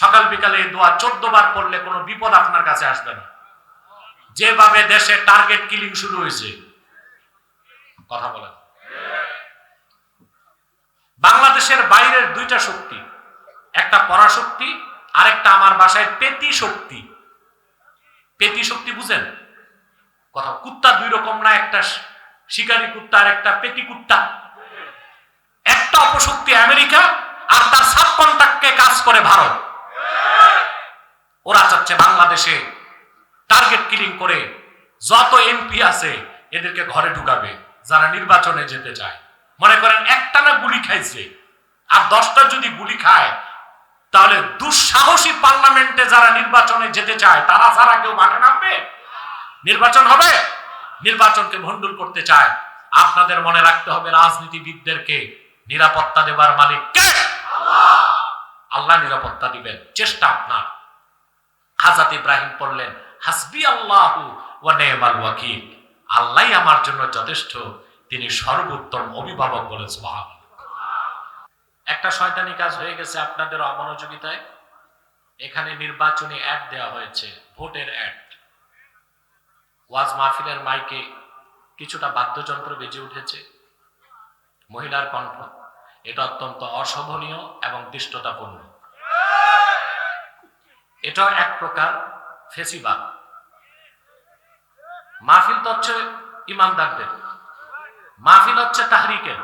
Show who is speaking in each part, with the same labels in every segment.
Speaker 1: সকাল বিকালে এই দোয়া চোদ্দ বার পড়লে কোনো বিপদ আপনার কাছে আসবে না। যেভাবে দেশে টার্গেট কিলিং শুরু হয়েছে। কথা বলেন। বাংলাদেশের বাইরের দুইটা শক্তি, একটা পরাশক্তি, আরেকটা আমার বাসায় পেতি শক্তি। পেতি শক্তি বুঝেন? কথা, কুত্তা দুই রকম না, একটা শিকারী কুত্তা আর একটা পেটি কুত্তা। একটা অপশক্তি আমেরিকা আর তার সাব কাজ করে ভারত। ওরা চাচ্ছে বাংলাদেশে টার্গেট কিলিং করে যত এমপি আছে এদেরকে ঘরে ঢুকাবে, যারা নির্বাচনে যেতে চায়। মনে করেন একটা না গুলি খাইছে, আর দশটা যদি গুলি খায়, তাহলে দুঃসাহসী পার্লামেন্টে যারা নির্বাচনে যেতে চায়, তারা ছাড়া কেউ মাঠে নামবে? নির্বাচন হবে? নির্বাচনকে ভণ্ডুল করতে চায়। আপনাদের মনে রাখতে হবে রাজনীতিবিদদেরকে নিরাপত্তা দেবার মালিক কে আল্লাহ নিরাপত্তা দিবেন। চেষ্টা আপনার। হাজাত ইব্রাহিম পড়লেন, হাসবি আল্লাহ ওয়া নেমাল ওয়াকিল। আল্লাহই আমার জন্য যথেষ্ট, তিনি সর্বোত্তম অভিভাবক বলে সুবহান একটা শয়তানি কাজ হয়ে গেছে আপনাদের অমনোযোগিতায়। এখানে নির্বাচনী অ্যাড দেওয়া হয়েছে, ভোটের অ্যাড ওয়াজ মাহফিলের মাইকে কিছুটা বাদ্যযন্ত্র বেজে উঠেছে, মহিলার কণ্ঠ। এটা অত্যন্ত অশোভনীয় এবং দৃষ্টতাপূর্ণ। এটা এক প্রকার ফেসিবাদ। মাহফিল তো হচ্ছে ইমানদারদের। মাহফিল হচ্ছে তাহরিকের।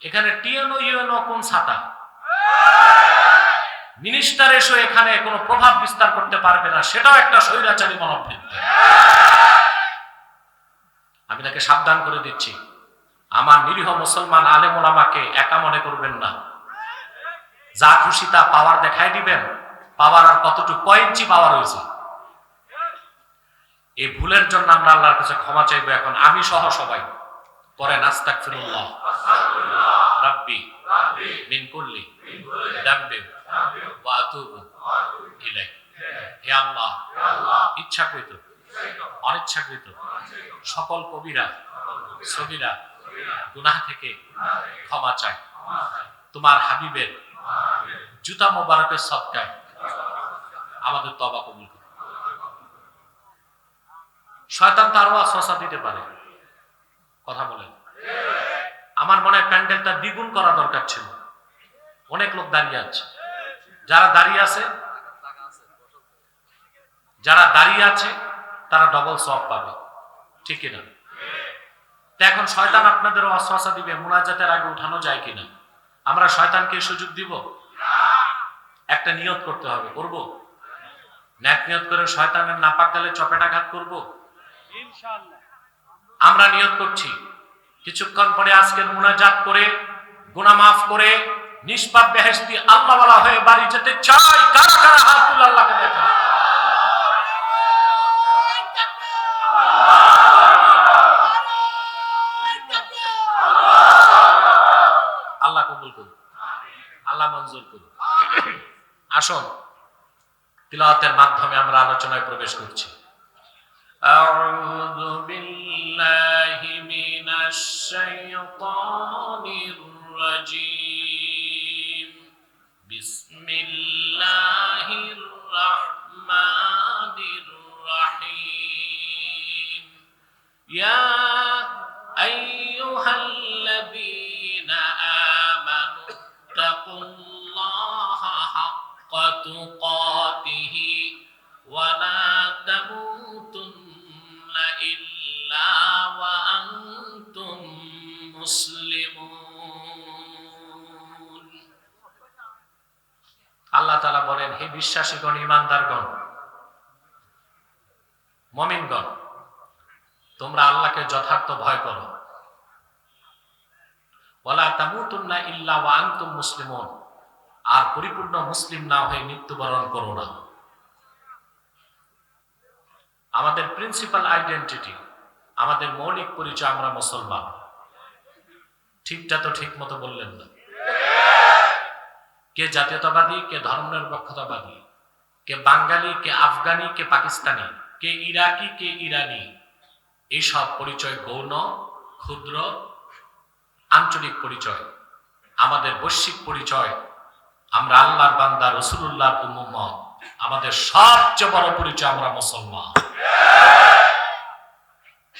Speaker 1: এখানে টিএনও, ইউএনও কোন ছাতা? মিনিস্টার এসে এখানে কোনো প্রভাব বিস্তার করতে পারবে না, সেটাও একটা স্বৈরাচারী মনোবৃত্তি আমি তাকে সাবধান করে দিচ্ছি। আমার নিরীহ মুসলমান আলেম ওলামাকে একা মনে করবেন না। যা খুশি তা পাওয়ার দেখাই দিবেন। পাওয়ার আর কতটুকু কয় ইঞ্চি পাওয়ার হয়েছে এই ভুলের জন্য আমরা আল্লাহর কাছে ক্ষমা চাইব এখন। আমি সহ সবাই। পরে নাস্তাক ফিরুল্লাহ রাব্বি মিন কুল্লি দাম্বি ওয়া আতুবু ইলাই হে আল্লাহ, ইচ্ছাকৃত, অনিচ্ছাকৃত সকল কবিরা সবিরা গুনাহ থেকে ক্ষমা চাই। তোমার হাবিবের জুতা মোবারকের সৎকায় আমাদের তবা কবুল করো শয়তান তো আরও আশ্বাসা দিতে পারে। কথা বলেন। আমার মনে হয় প্যান্ডেলটা দ্বিগুণ করা দরকার ছিল। অনেক লোক দাঁড়িয়ে আছে। যারা দাঁড়িয়ে আছে, যারা দাঁড়িয়ে আছে, তারা ডবল সব পাবে। ঠিক কিনা? এখন শয়তান আপনাদের অশ্বাসা দিবে, মুনাজাতের আগে উঠানো যায় কিনা? আমরা শয়তানকে সুযোগ দিব? একটা নিয়ত করতে হবে। করব? ন্যাক নিয়ত করে শয়তানের নাপাক গালে চপেটাঘাত করব? আমরা নিয়ত করছি কিছুক্ষণ পরে আজকের মুনাজাত করে গুণা মাফ করে নিষ্পাপ বেহেশতি আল্লাহ ওয়ালা হয়ে বাড়ি যেতে চাই। কারা কারা হাত তুলে আল্লাহকে দেখা আল্লাহ কবুল করুন। আল্লাহ মঞ্জুর করুন। আসুন। তিলাওয়াতের মাধ্যমে আমরা আলোচনায় প্রবেশ করছি أعوذ بالله من الشيطان الرجيم بسم الله الرحمن الرحيم يا أيها الذين آمنوا اتقوا الله حق تقاته হে বিশ্বাসীগণ, ইমানদারগণ, মমিনগণ, তোমরা আল্লাহকে যথার্থ ভয় করো। ওয়ালা তামুতুন্না ইল্লা ওয়া আনতুম মুসলিমুন। আর পরিপূর্ণ মুসলিম না হয়ে মৃত্যুবরণ করো না। আমাদের প্রিন্সিপাল আইডেন্টিটি আমাদের মৌলিক পরিচয় আমরা মুসলমান। ঠিকটা তো ঠিক মতো বললেন না। কে জাতীয়তাবাদী, কে ধর্মনিরপেক্ষতাবাদী, কে বাঙালি, কে আফগানি, কে পাকিস্তানি, কে ইরাকি, কে ইরানি এইসব পরিচয় গৌণ, ক্ষুদ্র, আঞ্চলিক পরিচয়। আমাদের বৈশ্বিক পরিচয়, আমরা আল্লাহর বান্দা রসুল্লাহর উম্মত, আমাদের সবচেয়ে বড় পরিচয় আমরা মুসলমান।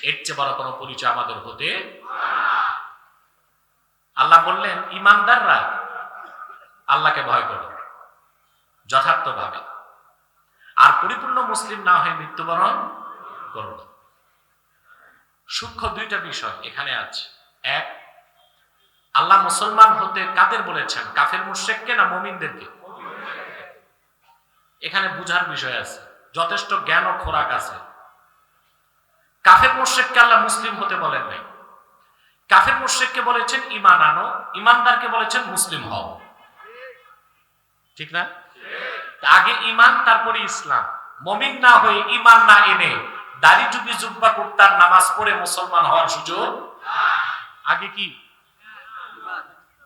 Speaker 1: এর চেয়ে বড় কোনো পরিচয় আমাদের হতে আল্লাহ বললেন, ইমানদাররা আল্লাহকে ভয় করো। যথার্থভাবে আর পরিপূর্ণ মুসলিম না হয়ে মৃত্যুবরণ করো সূক্ষ্ম দুইটা বিষয় এখানে আছে। এক, আল্লাহ মুসলমান হতে কাদের বলেছেন? কাফের মুশেককে না মমিনদেরকে? এখানে বুঝার বিষয় আছে। যথেষ্ট জ্ঞান ও খোরাক আছে। কাফের মুশেককে আল্লাহ মুসলিম হতে বলেন নাই। কাফের মুশেককে বলেছেন ইমান আনো। ইমানদারকে বলেছেন, মুসলিম হও। ঠিক না? আগে ইমান তারপরে ইসলাম। মমিন না হয়ে ইমান না এনে দাড়ি টুপি জুব্বা কুর্তার নামাজ পড়ে মুসলমান হওয়ার সুযোগ আগে কি?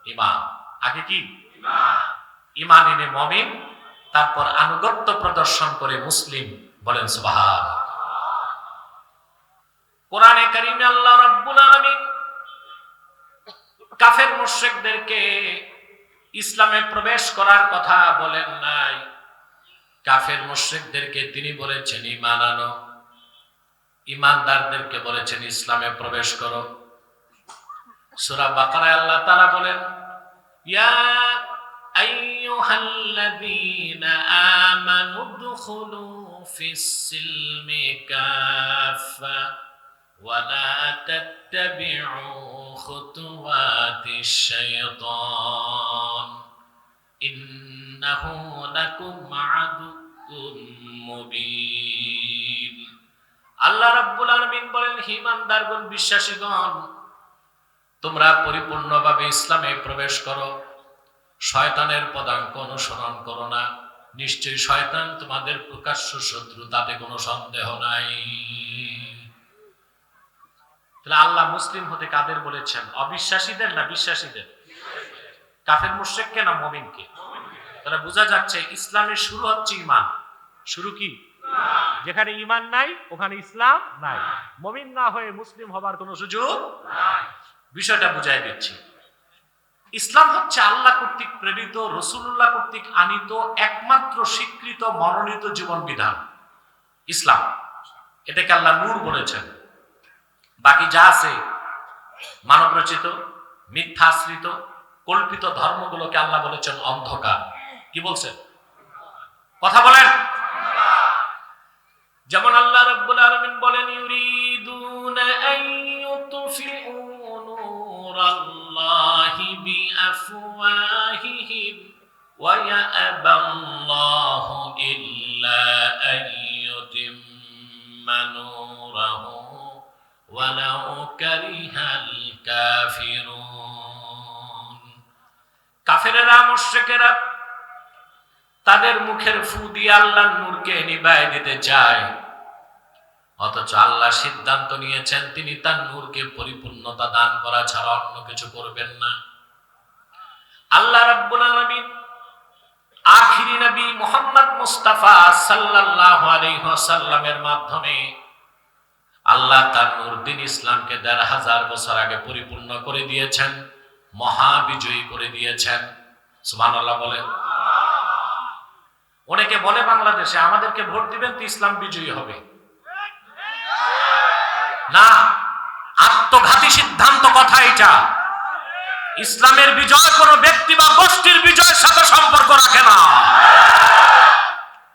Speaker 1: ইমান আগে কি? ইমান এনে মমিন, তারপর আনুগত্য প্রদর্শন করে মুসলিম বলেন সুবহান কোরআনে কারিমে আল্লাহ রাব্বুল আলামিন কাফের মুশরিকদেরকে ইসলামে প্রবেশ করার কথা বলেন নাই। কাফের মুশরিকদেরকে তিনি বলেছেন ইমান আনো। ইমানদারদেরকে বলেছেন, ইসলামে প্রবেশ করো। সূরা বাকারায় আল্লাহ তাআলা বলেন, ইয়া আইয়ুহাল্লাযীনা আমানু দুখুলু ফিস-সিলমি কাফা ولا تتبعوا خطوات الشيطان إنه لكم عدو مبين আল্লাহ রাব্বুল আলামিন বলেন হিমানদারগণ বিশ্বাসীগণ তোমরা পরিপূর্ণভাবে ইসলামে প্রবেশ করো শয়তানের পদাঙ্ক অনুসরণ করো না নিশ্চয়ই শয়তান তোমাদের প্রকাশ্য শত্রু তাতে কোনো সন্দেহ নাই তাহলে আল্লাহ মুসলিম হতে কাদের বলেছেন? অবিশ্বাসীদের না বিশ্বাসীদের? কাফের মুশ্রেককে না মমিনকে? তাহলে বোঝা যাচ্ছে ইসলামের শুরু হচ্ছে ইমান শুরু কি? যেখানে ইমান নাই, ওখানে ইসলাম নাই। মমিন না হয়ে মুসলিম হবার কোনো সুযোগ বিষয়টা বুঝাই দিচ্ছি। ইসলাম হচ্ছে আল্লাহ কর্তৃক প্রেরিত রসুল্লাহ কর্তৃক আনিত, একমাত্র স্বীকৃত, মনোনীত জীবন বিধান। ইসলাম। এটাকে আল্লাহ নূর বলেছেন। বাকি যা আছে মানব রচিত মিথ্যাশ্রিত, কল্পিত ধর্মগুলোকে আল্লাহ বলেছেন অন্ধকার। কি বলছেন? কথা বলেন। যেমন আল্লাহ রাব্বুল আলামিন বলেন, ইউরিদুনা আন ইউতফিউ নূরাল্লাহি বিআফওয়াহিহিম ওয়া ইয়াবা আল্লাহু ইল্লা আন ইউতিম্মা কাফেরেরা, মুশরিকেরা তাদের মুখের ফু দিয়ে আল্লাহর নূরকে নিভায় দিতে চায়। অথচ আল্লাহ সিদ্ধান্ত নিয়েছেন, তিনি তার নূরকে পরিপূর্ণতা দান করা ছাড়া অন্য কিছু করবেন না। আল্লাহ রাব্বুল আলামিন আখিরি নবী মুহাম্মদ মুস্তাফা সাল্লাল্লাহু আলাইহি ওয়াসাল্লামের মাধ্যমে আল্লাহ তার নূর দিন ইসলামকে দেড় হাজার বছর আগে পরিপূর্ণ করে দিয়েছেন, মহাবিজয়ী করে দিয়েছেন। সুবহানাল্লাহ বলেন। অনেকে বলে বাংলাদেশে আমাদেরকে ভোট দিবেন তো ইসলাম বিজয়ী হবে। না, আত্মঘাতী সিদ্ধান্ত কথা এটা। ইসলামের বিজয় কোন ব্যক্তি বা গোষ্ঠীর বিজয়ের সাথে সম্পর্ক রাখে না।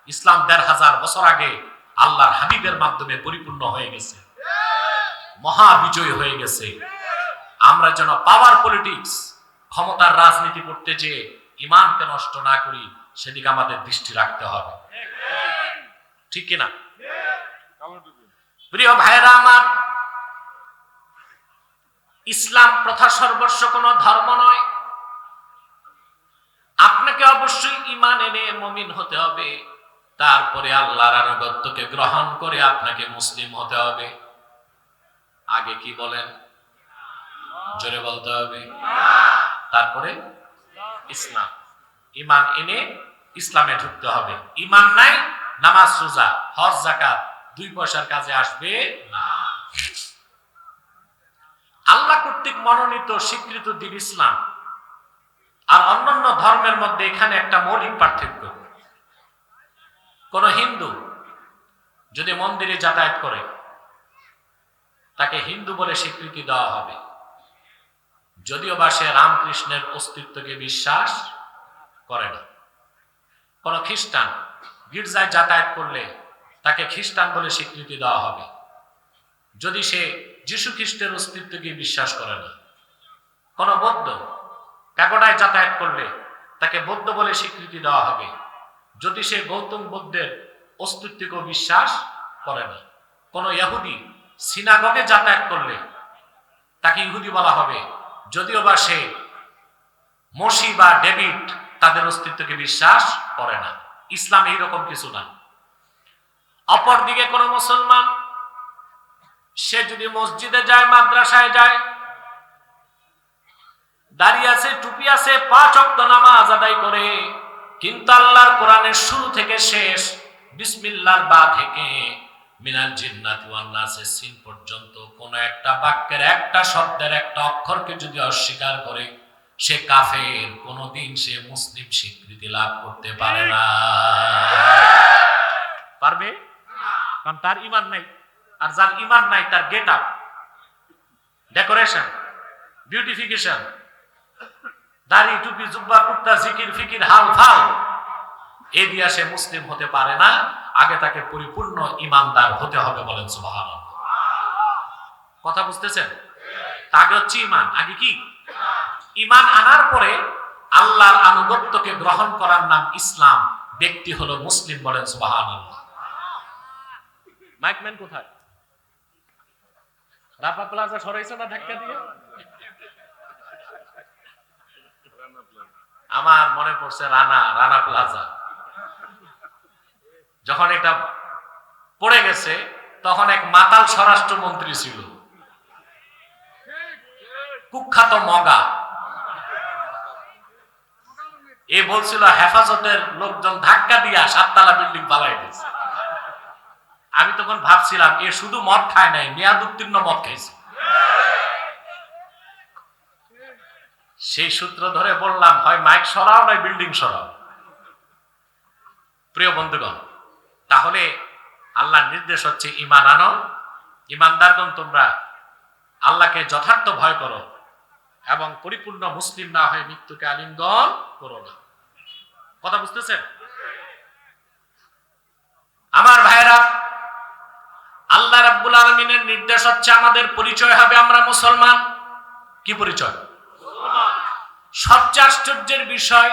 Speaker 1: ইসলাম দেড় হাজার বছর আগে আল্লাহর হাবিবের মাধ্যমে পরিপূর্ণ হয়ে গেছে। মহা বিজয় হয়ে গেছে। আমরা যেন পাওয়ার পলিটিক্স ক্ষমতার রাজনীতি করতে যে ইমানকে নষ্ট না করি, সেদিকে আমাদের দৃষ্টি রাখতে হবে। ঠিক কিনা? প্রিয় ভাইরা আমার, ইসলাম প্রথা সর্বস্ব কোন ধর্ম নয়। আপনাকে অবশ্যই ইমান এনে মমিন হতে হবে। তারপরে আল্লাহর আনুগত্যকে গ্রহণ করে আপনাকে মুসলিম হতে হবে। আগে কি বলেন? জোরে বলতে হবে। তারপরে ইসলাম। ইমান এনে ইসলামে ঢুকতে হবে। ইমান নাই, নামাজ রোজা, হজ জাকাত দুই পয়সার কাজে আসবে না। আল্লাহ কর্তৃক মনোনীত স্বীকৃত দিন ইসলাম। আর অন্যান্য ধর্মের মধ্যে এখানে একটা মৌলিক পার্থক্য। কোন হিন্দু যদি মন্দিরে যাতায়াত করে, তাকে হিন্দু বলে স্বীকৃতি দেওয়া হবে। যদিও বা সে রামকৃষ্ণের অস্তিত্বকে বিশ্বাস করে না। কোন খ্রিস্টান গির্জায় যাতায়াত করলে তাকে খ্রিস্টান বলে স্বীকৃতি দেওয়া হবে। যদি সে যীশু খ্রিস্টের অস্তিত্বকে বিশ্বাস করে না। কোন বৌদ্ধ প্যাগোডায় যাতায়াত করলে তাকে বৌদ্ধ বলে স্বীকৃতি দেওয়া হবে। যদি সে গৌতম বুদ্ধের অস্তিত্বকে বিশ্বাস করে না, কোন ইহুদি সিনাগগে যাতায়াত করলে তাকে ইহুদি বলা হবে। যদিও বা সে মসি বা ডেভিড তাদের অস্তিত্বকে বিশ্বাস করে না। ইসলাম এইরকম কিছু না। অপরদিকে কোন মুসলমান, সে যদি মসজিদে যায়, মাদ্রাসায় যায়, দাঁড়িয়ে আছে, টুপি আছে, পাঁচ অক্ত নামাজ আদায় করে কিন্তু আল্লাহর কোরআনের শুরু থেকে শেষ বিসমিল্লার বা থেকে মিনাল জিন্নাতি ওয়ান নাসের সিন পর্যন্ত কোন একটা বাক্যের একটা শব্দের একটা অক্ষরকে যদি অস্বীকার করে, সে কাফের, কোনদিন সে মুসলিম স্বীকৃতি লাভ করতে পারে না। পারবে? কারণ তার ইমান নাই, আর যার ইমান নাই তার গেট আপ। ডেকোরেশন বিউটিফিকেশন দাড়ি টুপি, জুব্বা, কুর্তা, জিকির, ফিকির, হাল ফাল। এ দিয়া সে মুসলিম হতে পারে না, আগে তাকে পরিপূর্ণ ইমানদার হতে হবে বলেন সুবাহ কথা বুঝতেছেন? আগে হচ্ছে ইমান, আগে কি? ইমান আনার পরে আল্লাহর আনুগত্যকে গ্রহণ করার নাম ইসলাম, ব্যক্তি হলো মুসলিম বলেন সুবাহ মাইকম্যান কোথায়? রাফা প্লাজা সরাইছে না ধাক্কা দিয়ে? আমার মনে পড়ছে রানা রানা প্লাজা। যখন এটা পড়ে গেছে, তখন এক মাতাল স্বরাষ্ট্রমন্ত্রী ছিল। কুখ্যাত মগা। এ বলছিল, হেফাজতের লোকজন ধাক্কা দিয়া সাততলা বিল্ডিং পালাই দিয়েছে। আমি তখন ভাবছিলাম, এ শুধু মদ খায় নাই, মেয়াদ উত্তীর্ণ মদ খাইছে। সেই সূত্র ধরে বললাম, হয় মাইক সরাও, নয় বিল্ডিং সরাও। প্রিয় বন্ধুগণ, তাহলে আল্লাহর নির্দেশ হচ্ছে ইমান আনো ইমানদারগণ তোমরা আল্লাহকে যথার্থ ভয় করো এবং পরিপূর্ণ মুসলিম না হয়ে মৃত্যুকে আলিঙ্গন করো না। কথা বুঝতেছেন? আমার ভাইরা আল্লাহ রাব্বুল আলমিনের নির্দেশ হচ্ছে, আমাদের পরিচয় হবে আমরা মুসলমান। কি পরিচয়? সবচেয়ে আশ্চর্যের বিষয়,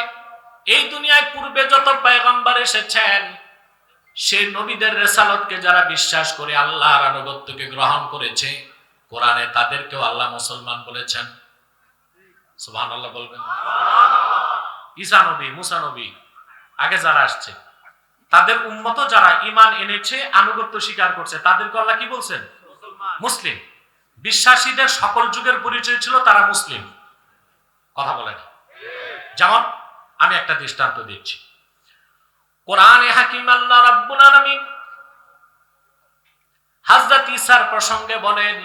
Speaker 1: এই দুনিয়ায় পূর্বে যত পয়গম্বর এসেছেন সেই নবীদের রেসালতকে যারা বিশ্বাস করে আল্লাহর আনুগত্যকে গ্রহণ করেছে, কোরআনে তাদেরকেও আল্লাহ মুসলমান বলেছেন। সুবহান আল্লাহ বলবেন। ঈসা নবী, মুসা নবী, আগে যারা আসছে, তাদের উন্মত যারা ইমান এনেছে, আনুগত্য স্বীকার করছে, তাদেরকে আল্লাহ কি বলছেন? মুসলিম। বিশ্বাসীদের সকল যুগের পরিচয় ছিল তারা মুসলিম। কথা বলেন যেমন আমি একটা দৃষ্টান্ত দিচ্ছি কোরআনে হাকিম আল্লাহ রাব্বুল আলামিন হযরত ঈসার প্রসঙ্গে বলেন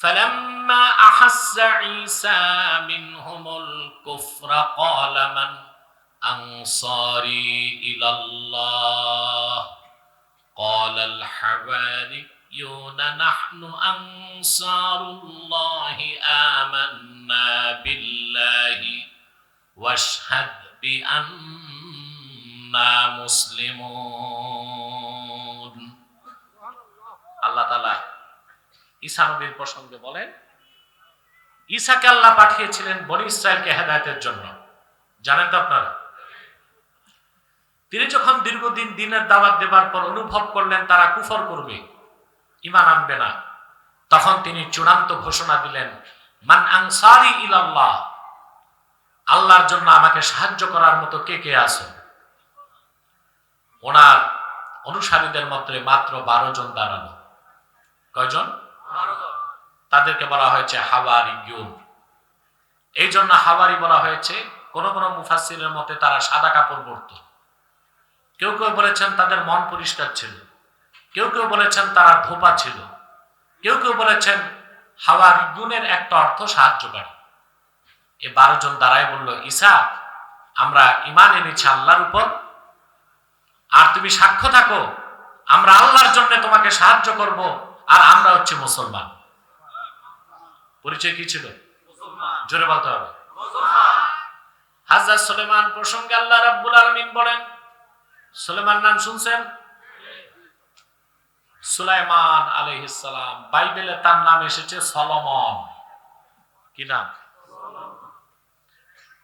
Speaker 1: فلما أحس عيسى منهم الكفر قال من أنصاري إلى الله قال الحواريون نحن أنصار الله آمنا بالله واشهد بأننا مسلمون আল্লাহ তালা ঈসা নবীর প্রসঙ্গে বলেন ঈসাকে আল্লাহ পাঠিয়েছিলেন বনি ইসরায়েলকে হেদায়তের জন্য জানেন তো আপনারা তিনি যখন দীর্ঘদিন দিনের দাওয়াত দেবার পর অনুভব করলেন তারা কুফর করবে ইমান আনবে না। তখন তিনি চূড়ান্ত ঘোষণা দিলেন মান আনসারি ইলাল্লাহ আল্লাহর জন্য আমাকে সাহায্য করার মতো কে কে আছে ওনার অনুসারীদের মধ্যে মাত্র বারো জন দাঁড়ানো কয়জন? তাদেরকে বলা হয়েছে হাওয়ারি ইউন এই জন্য হাওয়ারি বলা হয়েছে কোন কোন মুফাসিরের মতে তারা সাদা কাপড় পরত। কেউ কেউ বলেছেন তাদের মন পরিষ্কার ছিল। কেউ কেউ বলেছেন তারা ধোপা ছিল। কেউ কেউ বলেছেন হাওয়ার গুণের একটা অর্থ সাহায্যকারী। এ বারো জন দাঁড়ায় বলল ঈসা আমরা ইমান এনেছি আল্লাহর উপর। আর তুমি সাক্ষ্য থাকো আমরা আল্লাহর জন্য তোমাকে সাহায্য করব আর আমরা হচ্ছে মুসলমান। পরিচয় কি ছিল? জোরে বলতে হবে। হাজরত সুলেমান প্রসঙ্গে আল্লাহ রাব্বুল আলামিন বলেন সুলেমান নাম শুনছেন? সুলাইমান আলাইহিস সালাম, বাইবেলে তার নাম এসেছে সলমন। কি নাম?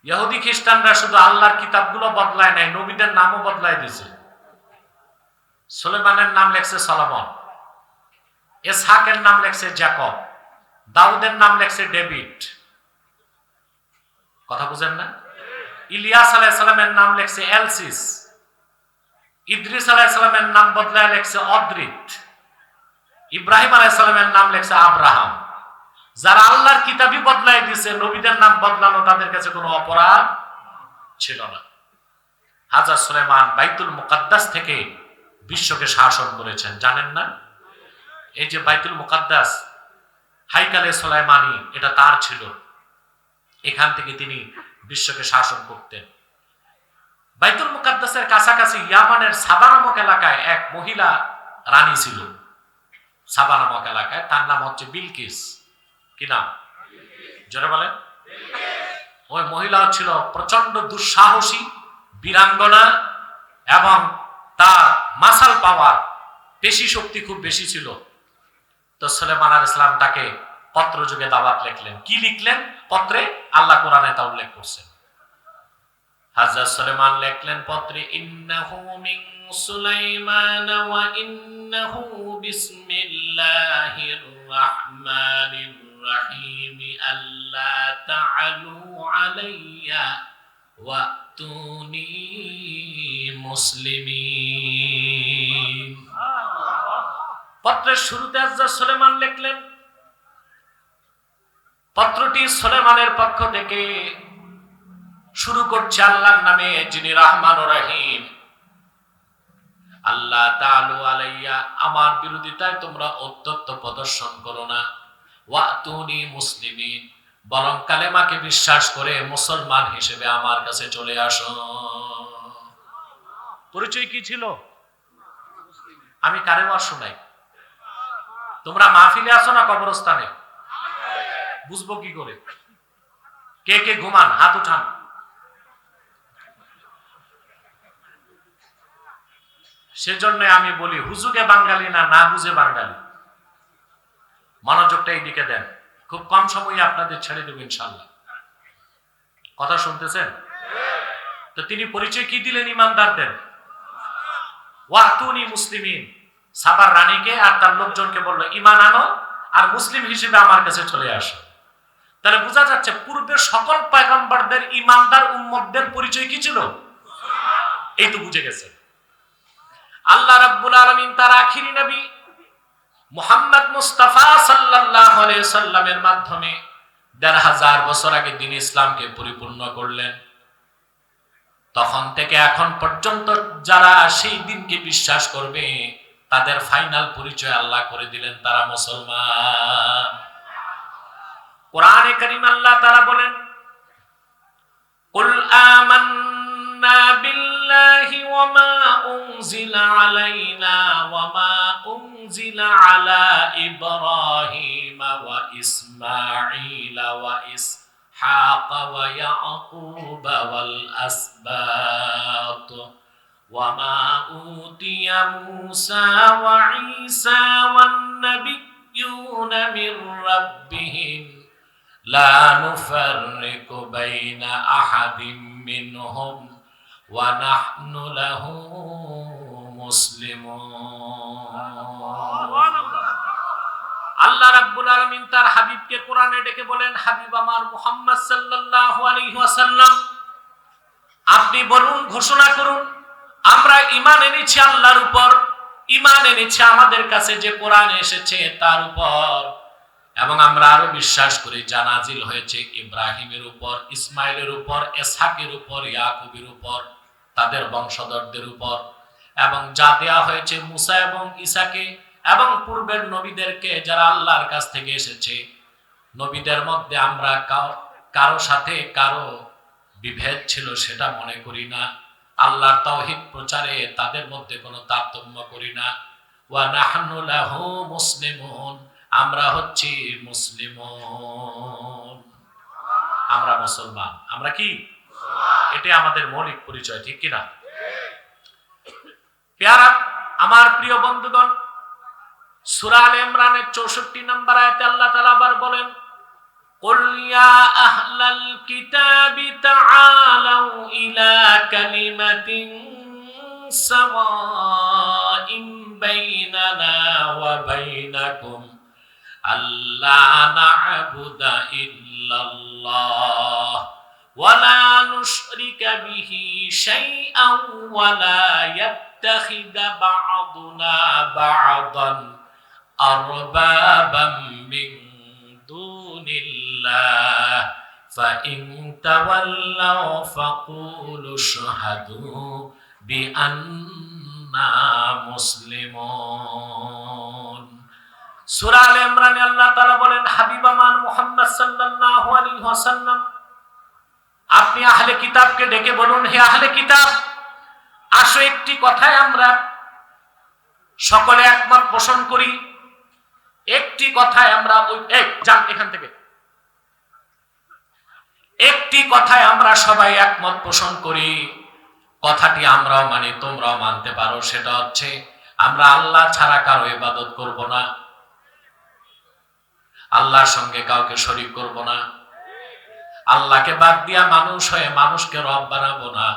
Speaker 1: ইহুদি খ্রিস্টানরা শুধু আল্লাহর কিতাবগুলো বদলায় নাই, নবীদের নামও বদলায় দিয়েছে। সুলেমানের নাম লেখছে সলোমন। এসহাকের নাম লেখছে জ্যাকব। দাউদের নাম লেখছে ডেভিড। কথা বুঝেন না? ইলিয়াস আলাইসালামের নাম লেখছে এলসিস। ইদ্রিস আলাইসালামের নাম বদলায় লেখছে অদ্রিত। ইব্রাহিম আলাইসালামের নাম লেখছে আব্রাহাম। যারা আল্লাহর কিতাবই বদলাই দিছে নবীদের নাম বদলানো তাদের কাছে কোনো অপরাধ ছিল না। হাজার সুলেমান বাইতুল মুকাদ্দাস থেকে বিশ্বকে শাসন করেছেন, জানেন না? এই যে বাইতুল মুকাদ্দাস, হাইকালে সোলাইমানি, এটা তার ছিল। এখান থেকে তিনি বিশ্বকে শাসন করতেন। বাইতুল মুকাদ্দাসের কাছাকাছি ইয়ামানের সাবা নামক এলাকায় এক মহিলা রানী ছিল। সাবা নামক এলাকায়। তার নাম হচ্ছে বিলকিস। কি নাম? জোরে বলেন। ওই মহিলা ছিল প্রচণ্ড দুঃসাহসী, বীরাঙ্গনা এবং তার মাসাল পাওয়ার পেশি শক্তি খুব বেশি ছিল। তো সুলেমান আল ইসলাম তাকে পত্র যুগে দাওয়াত লিখলেন। কি লিখলেন? পত্রে আল্লাহ কোরআনে তা উল্লেখ করছেন। হাজরত সুলেমান লিখলেন পত্রে, ইন্নাহু মিন সুলাইমান ওয়া ইন্নাহু বিসমিল্লাহির রাহমানির রাহিম। আল্লাহ তাআলু আলাইয়া ওয়াতুনি মুসলিমিন। পত্রের শুরুতে আজ্জা সুলেমান লিখলেন, পত্রটি সুলেমানের পক্ষ থেকে শুরু করছে আল্লাহর নামে যিনি রহমান ও রহিম। আল্লাহ আলাইয়া আমার বিরোধিতায় তোমরা অত্যত্ত প্রদর্শন করো না। ওয়াতুনি মুসলিমিন, বরং কালেমাকে বিশ্বাস করে মুসলমান হিসেবে আমার কাছে চলে আসো। পরিচয় কি ছিল? আমি কারে ওয়াজ শোনাই। তোমরা মাহফিলে আসো না কবরস্থানে? বুঝব কি করে? কে কে ঘুমান? হাত উঠান। সেজন্য আমি বলি হুজুকে বাঙালি না না বুঝে বাঙালি? মনোযোগটা এই দিকে দেন। খুব কম সময়ে আপনাদের ছেড়ে দেব ইনশাল্লাহ কথা শুনতেছেন? তো তিনি পরিচয় কি দিলেন, ইমানদারদের? ওয়াতুনি মুসলিমিন। সাবার রানীকে আর তার লোকজনকে বলল, ইমান আনো আর মুসলিম হিসেবে আমার কাছে চলে আসো। তাহলে বোঝা যাচ্ছে পূর্বের সকল পয়গম্বরদের, ইমানদার উম্মতদের পরিচয় কি ছিল? এই তো বুঝে গেছে আল্লাহ রাব্বুল আলামিন তার আখিরি নবী মুহাম্মদ মুস্তাফা সাল্লাল্লাহু আলাইহি সাল্লামের মাধ্যমে দেড় হাজার বছর আগে দিন ইসলামকে পরিপূর্ণ করলেন। তখন থেকে এখন পর্যন্ত যারা সেই দিনকে বিশ্বাস করবে, তাদের ফাইনাল পরিচয় আল্লাহ করে দিলেন তারা মুসলমান। কোরআনে করিম আল্লাহ তারা বলেন, কুল আমান্না آمنا بالله وما أنزل علينا وما أنزل على إبراهيم وإسماعيل وإسحاق ويعقوب والأسباط وما أوتي موسى وعيسى والنبيون من ربهم لا نفرق بين أحد منهم ونحن له مسلمون আল্লাহ রাব্বুল আলামিন তার হাবিবকে কোরআনে ডেকে বলেন হাবিব আমার মুহাম্মদ সাল্লাল্লাহু আলাইহি ওয়াসাল্লাম আপনি বলুন ঘোষণা করুন আমরা ইমান এনেছি আল্লাহর উপর ইমান এনেছি আমাদের কাছে যে কোরআন এসেছে তার উপর এবং আমরা আরো বিশ্বাস করি জানাজিল হয়েছে ইব্রাহিমের উপর ইসমাইলের উপর এসহাকের উপর ইয়াকুবের উপর তাদের বংশধরদের উপর। এবং যা দেয়া হয়েছে মুসা এবং ইসাকে এবং পূর্বের নবীদেরকে যারা আল্লাহর কাছ থেকে এসেছে, নবীদের মধ্যে আমরা কারও সাথে কারও বিভেদ ছিল সেটা মনে করি না। আল্লাহর তৌহিদ প্রচারে তাদের মধ্যে কোনো তারতম্য করি না। ওয়া নাহনু লাহু মুসলিমুন, আমরা হচ্ছি মুসলিমুন। আমরা মুসলমান, আমরা কি? এটা আমাদের মৌলিক পরিচয় ঠিক কিনা পেয়ারা আমার প্রিয় বন্ধুগণ সূরা আল ইমরানের 64 নম্বর আয়াতে আল্লাহ তাআলা আবার বলেন قل يا أهل الكتاب تعالوا إلى كلمة سواء بيننا وبينكم ألا نعبد إلا الله ولا نشرك به شيئا ولا يتخذ بعضنا بعضا أربابا من دون الله فإن تولوا فقولوا اشهدوا بأننا مسلمون সূরা আলে ইমরানে আল্লাহ তাআলা বলেন হাবিব আমার মুহাম্মদ সাল্লাল্লাহু আলাইহি ওয়াসাল্লাম আপনি আহলে কিতাবকে ডেকে বলুন, হে আহলে কিতাব, আসো একটি কথায় আমরা সকলে একমত পোষণ করি। একটি কথায় আমরা যান এখান থেকে। একটি কথায় আমরা সবাই একমত পোষণ করি। কথাটি আমরাও মানে তোমরাও মানতে পারো। সেটা হচ্ছে, আমরা আল্লাহ ছাড়া কারও ইবাদত করব না। আল্লাহর সঙ্গে কাউকে শরীক করব না। আল্লাহকে বাদ দিয়া মানুষ হয়ে মানুষকে রব বানাবো না।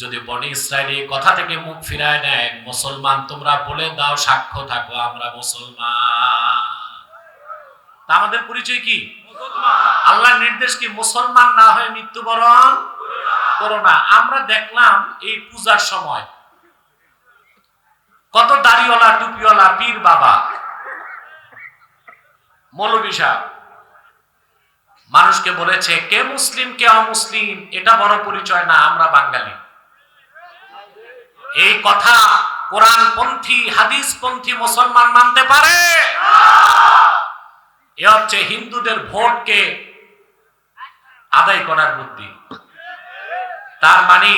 Speaker 1: যদি বনি ইসরায়েল এই কথা থেকে মুখ ফিরায় নেয় মুসলমান তোমরা বলে দাও সাক্ষ্য থাকো আমরা মুসলমান। তা আমাদের পরিচয় কি? আল্লাহর নির্দেশ কি? মুসলমান না হয়ে মৃত্যুবরণ করো না। আমরা দেখলাম এই পূজার সময় কত দাড়িওয়ালা টুপিওয়ালা পীর বাবা মৌলবী সাহেব মানুষকে বলেছে, কে মুসলিম, কে অমুসলিম? এটা বড় পরিচয় না, আমরা বাঙালি। এই কথা কোরআন পন্থী হাদিস পন্থী মুসলমান মানতে পারে? এ হচ্ছে হিন্দুদের ভোটকে আদায় করার বুদ্ধি। তার মানে